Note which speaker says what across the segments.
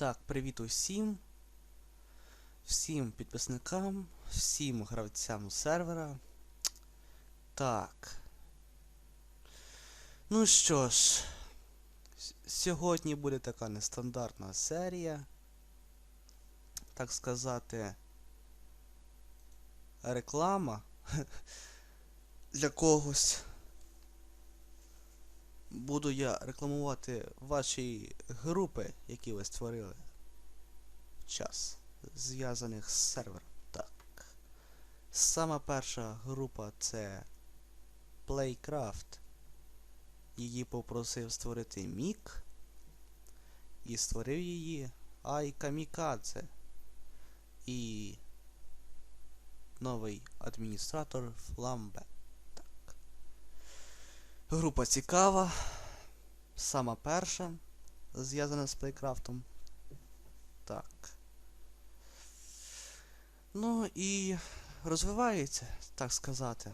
Speaker 1: Так, привіт усім. Всім підписникам, всім гравцям сервера. Так. Ну що ж, сьогодні буде така нестандартна серія. Так сказати. Реклама для когось. Буду я рекламувати ваші групи, які ви створили в час, зв'язаних з сервером. Так. Сама перша група це Playcraft. Її попросив створити Мік. І створив її Ай Камікадзе. І новий адміністратор Фламбе. Група цікава. Сама перша, зв'язана з плейкрафтом. Так. Ну і розвивається, так сказати.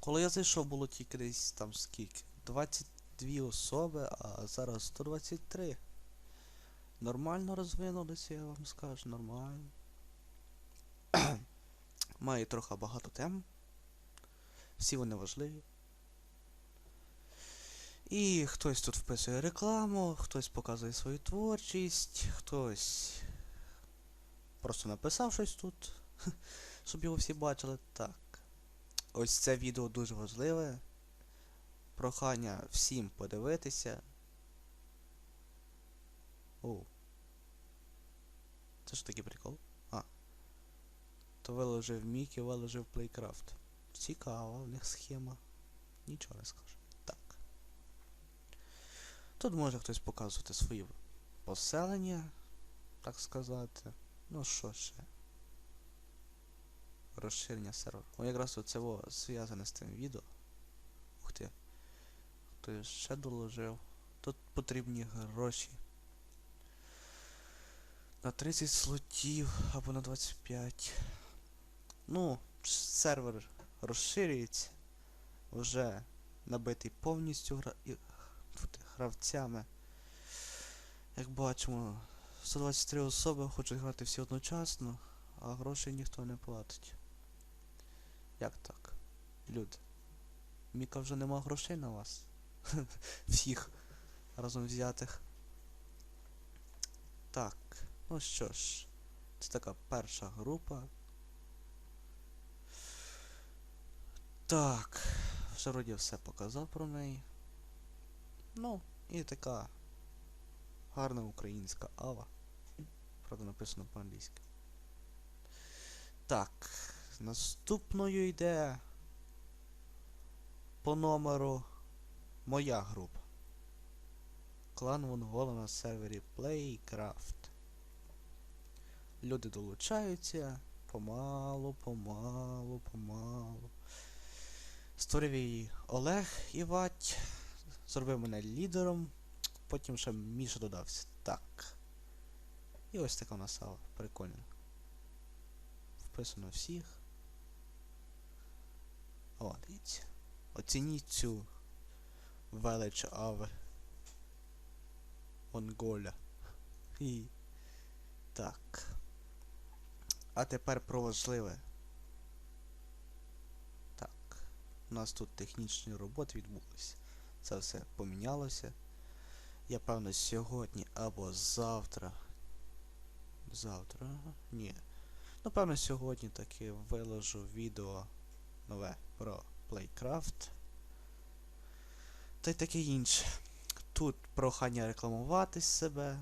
Speaker 1: Коли я зайшов, було тільки десь там скільки? 22 особи, а зараз 123. Нормально розвинулися, я вам скажу, нормально. Має трохи багато тем. Всі вони важливі. І хтось тут вписує рекламу, хтось показує свою творчість, хтось просто написав щось тут, щоб його всі бачили. Так. Ось це відео дуже важливе. Прохання всім подивитися. О. Це ж такий прикол? А. То виложив Мік і виложив Playcraft. Цікава в них схема. Нічого не скажу. Так. Тут може хтось показувати свої поселення, так сказати. Ну що ще? Розширення серверу. О, якраз оце зв'язане з тим відео. Ух ти. Хто ще доложив. Тут потрібні гроші. На 30 слотів або на 25. Ну, сервер розширюється. Вже набитий повністю гра... гравцями. Як бачимо, 123 особи хочуть грати всі одночасно, а грошей ніхто не платить. Як так? Люди. Міка вже нема грошей на вас. Всіх разом взятих. Так, ну що ж, це така перша група. Так, вже вроді все показав про неї. Ну, і така гарна українська ава. Правда, написано по-англійськи. Так, наступною йде по номеру моя група. Клан Монгола на сервері Playcraft. Люди долучаються помалу, помалу, помалу. Створив Олег Івать. Зробив мене лідером. Потім ще Міша додався. Так. І ось така у нас сала. Прикольно. Вписано всіх. О, дивіться. Оцініть цю велич Ави. Монголя. І... Так. А тепер про важливе. Так. У нас тут технічні роботи відбулися. Це все помінялося. Я певно сьогодні або завтра. Завтра? Ні. Ну, певно, сьогодні таки виложу відео нове про Playcraft. Та й таке інше. Тут прохання рекламувати себе.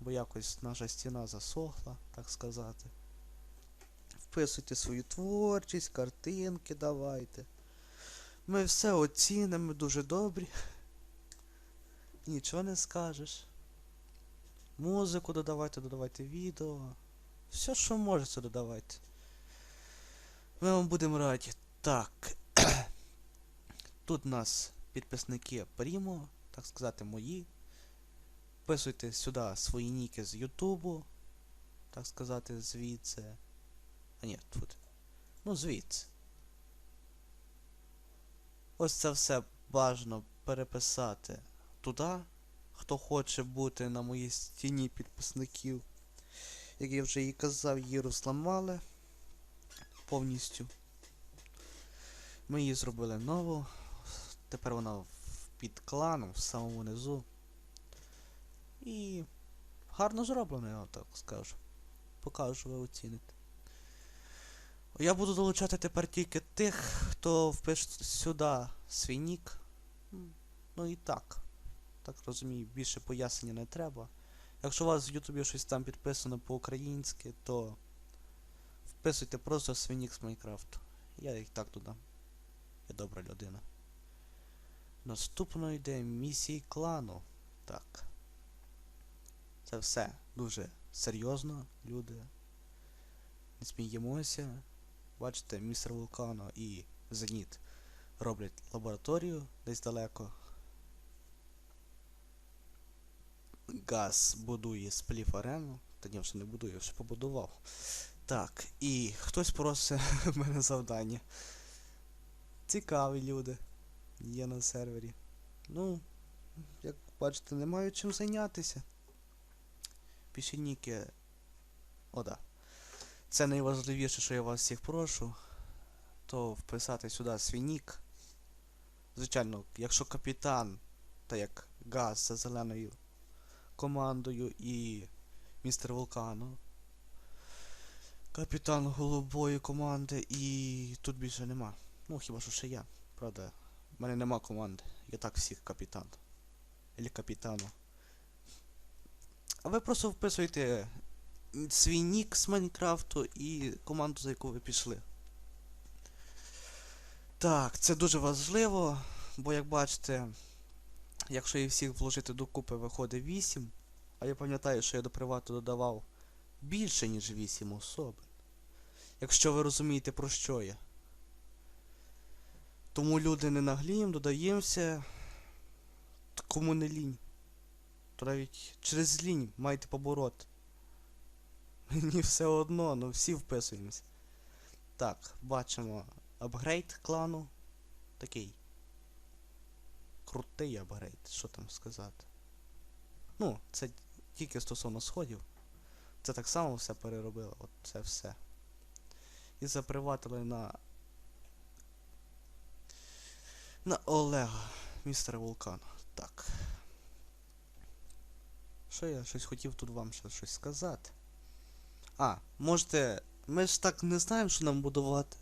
Speaker 1: Бо якось наша стіна засохла, так сказати. Вписуйте свою творчість, картинки давайте. Ми все оцінимо, ми дуже добрі. Нічого не скажеш. Музику додавайте, додавайте відео. Все, що можете, додавайте. Ми вам будемо раді. Так. Тут у нас підписники Прімо, так сказати, мої. Вписуйте сюди свої ніки з Ютубу. Так сказати, звідси. А ні, тут. Ну, звідси. Ось це все бажано переписати туди. хто хоче бути на моїй стіні підписників, як я вже і казав, її розламали повністю. Ми її зробили нову. Тепер вона під кланом в самому низу. І гарно зроблено, я вам так скажу. Покажу, ви оціните. Я буду долучати тепер тільки тих, хто впише сюди свій нік. Ну і так. Так розумію, більше пояснення не треба. Якщо у вас в Ютубі щось там підписано по-українськи, то вписуйте просто свій нік з Майнкрафту. Я їх так додам. Я добра людина. Наступно йде місії клану. Так. Це все дуже серйозно, люди. Не сміємося. Бачите, містер Вулкано і Зеніт роблять лабораторію десь далеко. Газ будує спліф арену. Та ні, вже не будує, вже побудував. Так, і хтось просить мене завдання. Цікаві люди є на сервері. Ну, як бачите, не маю чим зайнятися. Пишіть ніки. О, да. Це найважливіше, що я вас всіх прошу, то вписати сюди свій нік. Звичайно, якщо капітан, та як газ за зеленою командою і містер Вулкано. Капітан голубої команди і тут більше нема. Ну, хіба що ще я. Правда, в мене нема команди. Я так всіх капітан. Или капітану. А ви просто вписуєте свій нік з Майнкрафту і команду, за яку ви пішли. Так, це дуже важливо, бо як бачите, якщо їх всіх вложити докупи, виходить 8. А я пам'ятаю, що я до привату додавав більше, ніж 8 особин. Якщо ви розумієте, про що я. Тому люди не наглієм, додаємося. Кому не лінь. То навіть через лінь маєте побороти. Мені все одно, ну всі вписуємось. Так, бачимо апгрейд клану. Такий. Крутий апгрейд, що там сказати. Ну, це тільки стосовно сходів. Це так само все переробило, от це все. І заприватили на. На Олега, містера Вулкана. Так. Що я щось хотів тут вам ще щось сказати? А, можете. Ми ж так не знаємо, що нам будувати.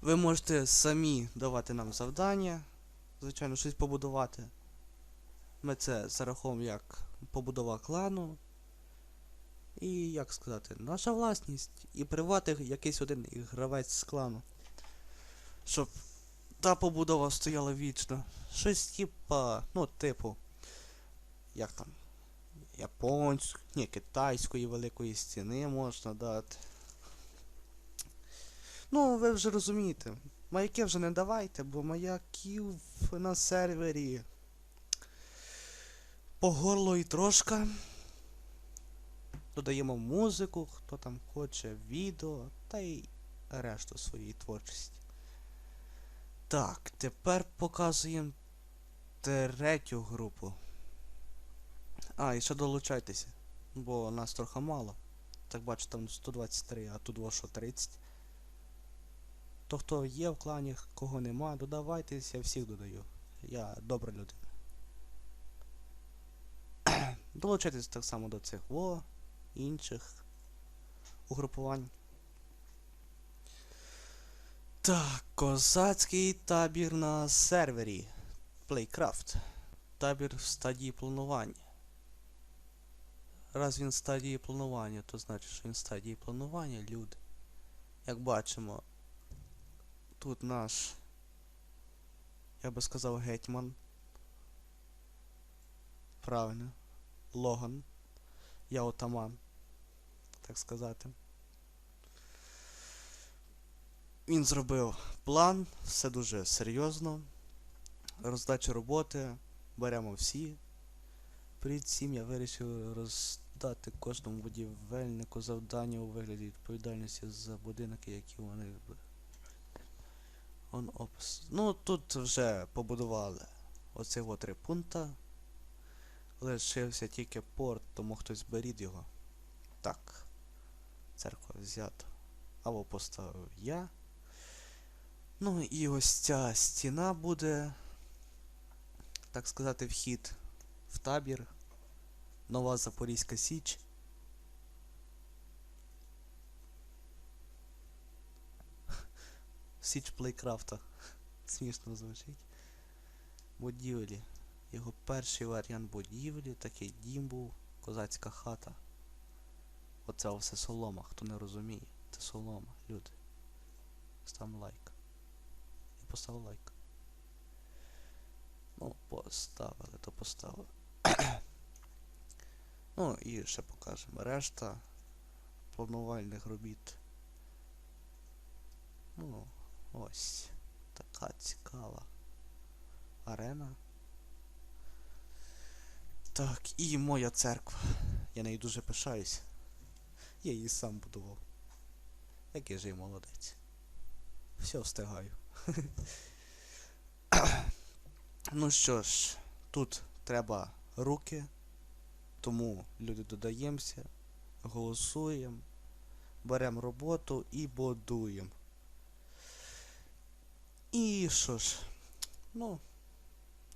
Speaker 1: Ви можете самі давати нам завдання. Звичайно, щось побудувати. Ми це зараховуємо як побудова клану. І як сказати, наша власність. І привати якийсь один гравець з клану. Щоб та побудова стояла вічно. Щось типа, ну, типу. Як там? Японської, ні, китайської великої стіни можна дати. Ну, ви вже розумієте. Маяки вже не давайте, бо маяків на сервері по горло і трошка. Додаємо музику, хто там хоче, відео, та й решту своєї творчості. Так, тепер показуємо третю групу. А, і ще долучайтеся, бо нас трохи мало. Так бачу, там 123, а тут що 30. То хто є в клані, кого нема, додавайтесь, я всіх додаю. Я добра людина. Долучайтесь так само до цих во, інших угрупувань. Так, козацький табір на сервері. Playcraft. Табір в стадії планування. Раз він в стадії планування, то значить, що він в стадії планування, люди. Як бачимо, тут наш, я би сказав, гетьман. Правильно. Логан. Я отаман. Так сказати. Він зробив план, все дуже серйозно. Роздача роботи. Беремо всі. Перед цим я вирішив роздати кожному будівельнику завдання у вигляді відповідальності за будинки, які вони. Он опис. Ну тут вже побудували оцих от три пункта. лишився тільки порт, тому хтось беріть його. Так. Церква взята. Або поставив я. Ну і ось ця стіна буде, так сказати, вхід в табір. Нова Запорізька Січ. Січ Плейкрафта. Смішно звучить. Будівлі. Його перший варіант будівлі, такий дім був, козацька хата. Оце все солома, хто не розуміє. Це солома, люди. Став лайк. Я поставив лайк. Ну, поставили, то поставили. ну і ще покажемо. Решта планувальних робіт. Ну, ось. Така цікава арена. Так, і моя церква. Я нею дуже пишаюсь. Я її сам будував. Який же я молодець. Все встигаю. ну що ж, тут треба руки, тому люди додаємося, голосуємо, беремо роботу і будуємо. І що ж, ну,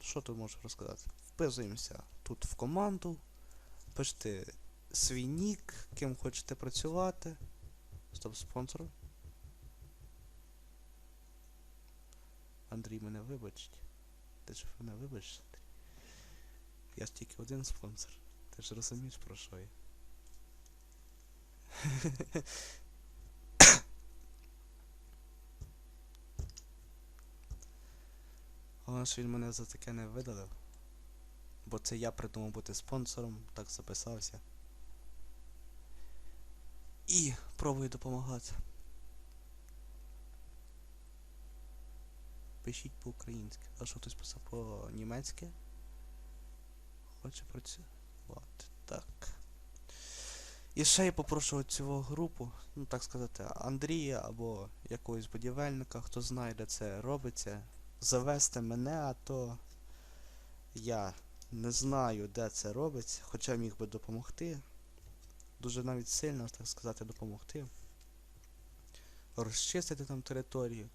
Speaker 1: що тут можу розказати? Вписуємося тут в команду, пишете свій нік, ким хочете працювати. Стоп спонсор. Андрій мене вибачить. Ти ж мене вибачиш, Андрій. Я ж тільки один спонсор. Ти ж розумієш про що я. Головне, що він мене за таке не видалив. Бо це я придумав бути спонсором, так записався. І пробую допомагати. Пишіть по-українськи. А що хтось писав по-німецьки? Хоче працювати. Так. І ще я попрошу цю групу, ну так сказати, Андрія або якогось будівельника, хто знає, де це робиться, завести мене, а то я не знаю, де це робиться, хоча міг би допомогти. Дуже навіть сильно, так сказати, допомогти. Розчистити там територію.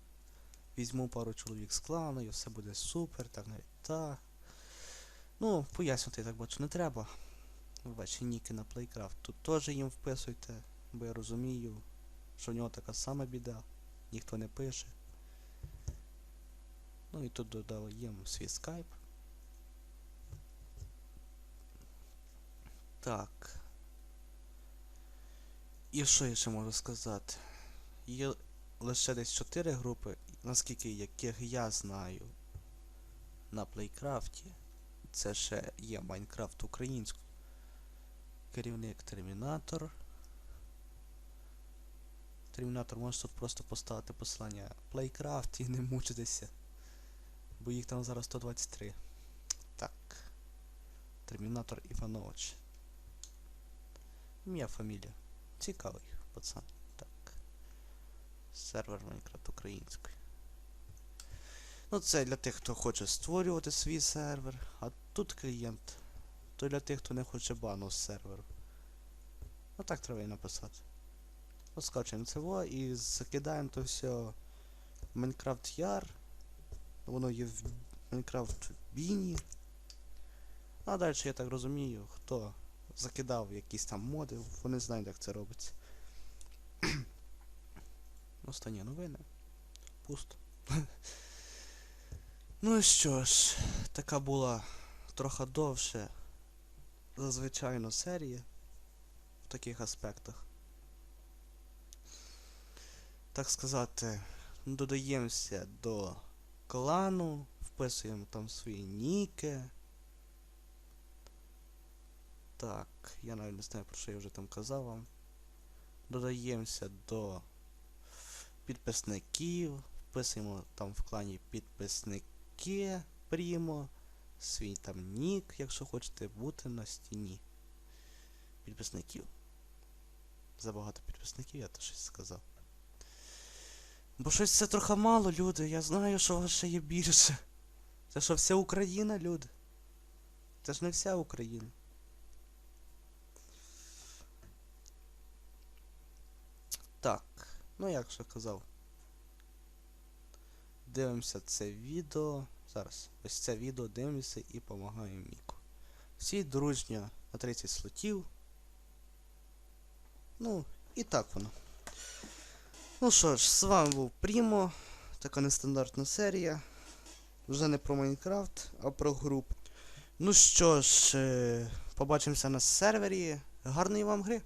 Speaker 1: Візьму пару чоловік з клану і все буде супер, так навіть так. Ну, пояснювати, я так бачу, не треба. Ви бачите, ніки на Playcraft. Тут теж їм вписуйте, бо я розумію, що в нього така сама біда. Ніхто не пише. Ну і тут додав їм свій скайп. Так. І що я ще можу сказати? Є лише десь 4 групи, наскільки яких я знаю на Плейкрафті. Це ще є Майнкрафт українською. Керівник Термінатор. Термінатор може тут просто поставити послання Playcraft і не мучитися. Бо їх там зараз 123. Так. Термінатор Іванович. Ім'я фамілія. Цікавий пацан. Так. Сервер Майнкрафт український. Ну це для тих, хто хоче створювати свій сервер, а тут клієнт. То для тих, хто не хоче бану з серверу. Ну так треба і написати. Оскачуємо це і закидаємо то все Minecraft Yar. Воно є в Minecraft Біні. А далі, я так розумію, хто закидав якісь там моди, вони знають, як це робиться. Останні новини. Пусто. ну і що ж, така була трохи довше за звичайну серія в таких аспектах. Так сказати, додаємося до клану, вписуємо там свої ніки. Так, я навіть не знаю, про що я вже там казав вам. Додаємося до підписників, вписуємо там в клані підписники прімо, свій там нік, якщо хочете бути на стіні підписників. Забагато підписників, я то щось сказав. Бо щось це трохи мало, люди. Я знаю, що вас ще є більше. Це що вся Україна, люди. Це ж не вся Україна. Так, ну як вже казав. Дивимося це відео. Зараз. Ось це відео дивимося і допомагаємо Міку. Всі дружньо на 30 слотів. Ну, і так воно. Ну що ж, з вами був Прімо. Така нестандартна серія. Вже не про Майнкрафт, а про груп. Ну що ж, е, побачимося на сервері. Гарної вам гри!